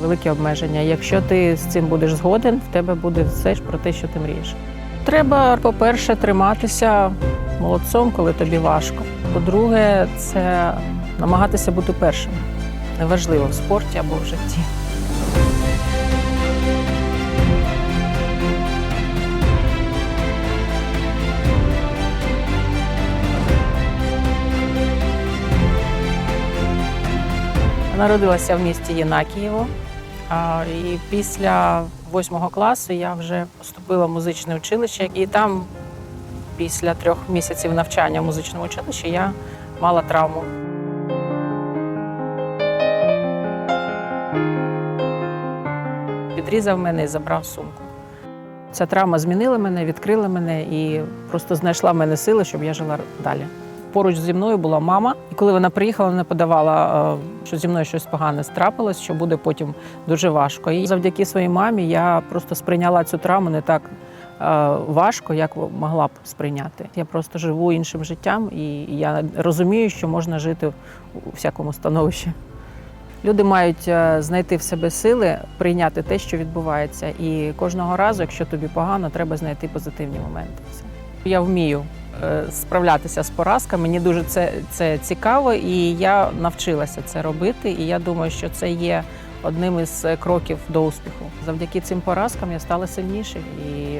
великі обмеження. Якщо ти з цим будеш згоден, в тебе буде все ж про те, що ти мрієш. Треба, по-перше, триматися молодцом, коли тобі важко. По-друге, це намагатися бути першим. Неважливо в спорті або в житті. Народилася в місті Єнакієво. І після восьмого класу я вже поступила в музичне училище, і там, після трьох місяців навчання в музичному училищі, я мала травму. Підрізав мене і забрав сумку. Ця травма змінила мене, відкрила мене і просто знайшла в мене сили, щоб я жила далі. Поруч зі мною була мама, і коли вона приїхала, вона подавала, е, що зі мною щось погане страпилось, що буде потім дуже важко. І завдяки своїй мамі я просто сприйняла цю травму не так е, важко, як могла б сприйняти. Я просто живу іншим життям, і я розумію, що можна жити у всякому становищі. Люди мають е, знайти в себе сили прийняти те, що відбувається. І кожного разу, якщо тобі погано, треба знайти позитивні моменти. Я вмію справлятися з поразками. Мені дуже це, це цікаво, і я навчилася це робити. І я думаю, що це є одним із е, кроків до успіху. Завдяки цим поразкам я стала сильніше, і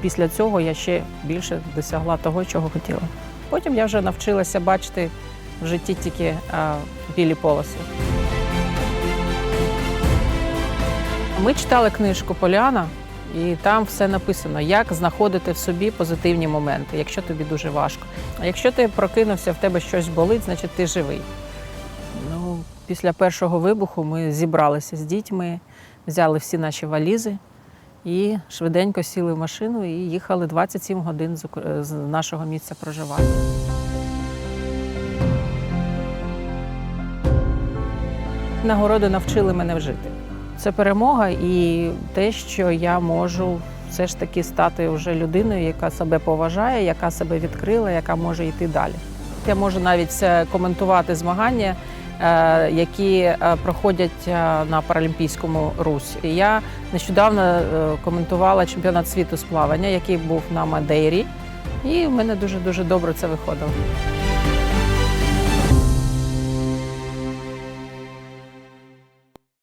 після цього я ще більше досягла того, чого хотіла. Потім я вже навчилася бачити в житті тільки е, білі полоси. Ми читали книжку Поляна, і там все написано, як знаходити в собі позитивні моменти, якщо тобі дуже важко. А якщо ти прокинувся, в тебе щось болить, значить ти живий. Ну, після першого вибуху ми зібралися з дітьми, взяли всі наші валізи і швиденько сіли в машину і їхали 27 годин з нашого місця проживання. Нагороди навчили мене жити. Це перемога і те, що я можу все ж таки стати вже людиною, яка себе поважає, яка себе відкрила, яка може йти далі. Я можу навіть е, коментувати змагання, е, які е, проходять на паралімпійському русі. Я нещодавно коментувала чемпіонат світу з плавання, який був на Мадейрі, і в мене дуже дуже добре це виходило.